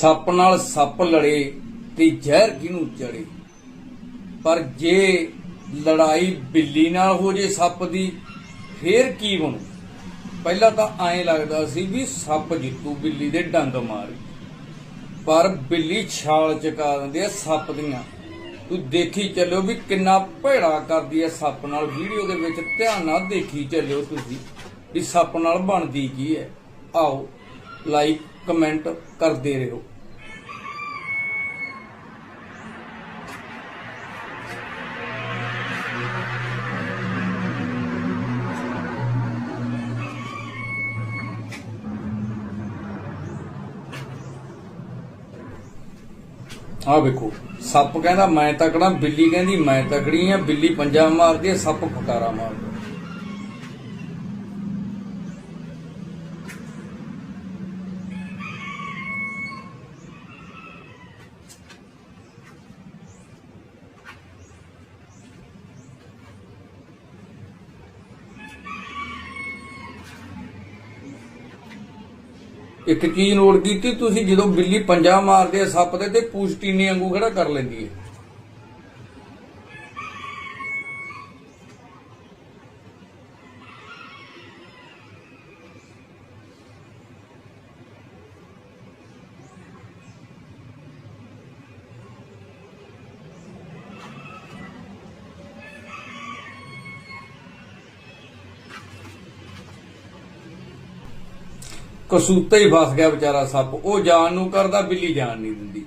ਸੱਪ ਨਾਲ ਸੱਪ ਲੜੇ ਤੇ ਜ਼ਹਿਰ ਕਿਹਨੂੰ ਚੜੇ? ਪਰ ਜੇ ਲੜਾਈ ਬਿੱਲੀ ਨਾਲ ਹੋ ਜੇ ਸੱਪ ਦੀ, ਫੇਰ ਕੀ ਬਣੂ? ਪਹਿਲਾਂ ਤਾਂ ਐਂ ਲੱਗਦਾ ਸੀ ਵੀ ਸੱਪ ਜਿੱਤੂ ਬਿੱਲੀ ਦੇ ਡੰਗ ਮਾਰ ਪਰ ਬਿੱਲੀ ਛਾਲ ਚਕਾ ਦਿੰਦੀ ਹੈ ਸੱਪ ਦੀਆਂ। ਤੂੰ ਦੇਖੀ ਚੱਲਿਓ ਵੀ ਕਿੰਨਾ ਭੇੜਾ ਕਰਦੀ ਹੈ ਸੱਪ ਨਾਲ। ਵੀਡੀਓ ਦੇ ਵਿੱਚ ਧਿਆਨ ਨਾਲ ਦੇਖੀ ਚੱਲਿਓ ਤੁਸੀਂ ਵੀ ਸੱਪ ਨਾਲ ਬਣਦੀ ਕੀ ਹੈ। ਆਓ ਲਾਈਕ ਕਮੈਂਟ ਕਰਦੇ ਰਹੋ। ਆ ਵੇਖੋ, ਸੱਪ ਕਹਿੰਦਾ, ਮੈਂ ਤਕੜਾ, ਬਿੱਲੀ ਕਹਿੰਦੀ, ਮੈਂ ਤਕੜੀ ਆ, ਬਿੱਲੀ ਪੰਜਾ ਮਾਰਦੀ ਹੈ ਸੱਪ ਫੁਕਾਰਾ ਮਾਰਦਾ ਇੱਕ ਚੀਜ਼ ਨੋਟ ਕੀਤੀ, ਤੁਸੀਂ ਜਦੋਂ ਬਿੱਲੀ ਪੰਜਾ ਮਾਰਦੇ ਆ ਸੱਪ ਦੇ ਤੇ ਪੂਛਟੀਨੇ ਵਾਂਗੂ ਖੜਾ ਕਰ ਲੈਂਦੀ ਹੈ। ਕਸੂਤੇ ਹੀ ਫਸ ਗਿਆ ਵਿਚਾਰਾ ਸੱਪ। ਉਹ ਜਾਨ ਨੂੰ ਕਰਦਾ ਬਿੱਲੀ ਜਾਨ ਨਹੀਂ ਦਿੰਦੀ।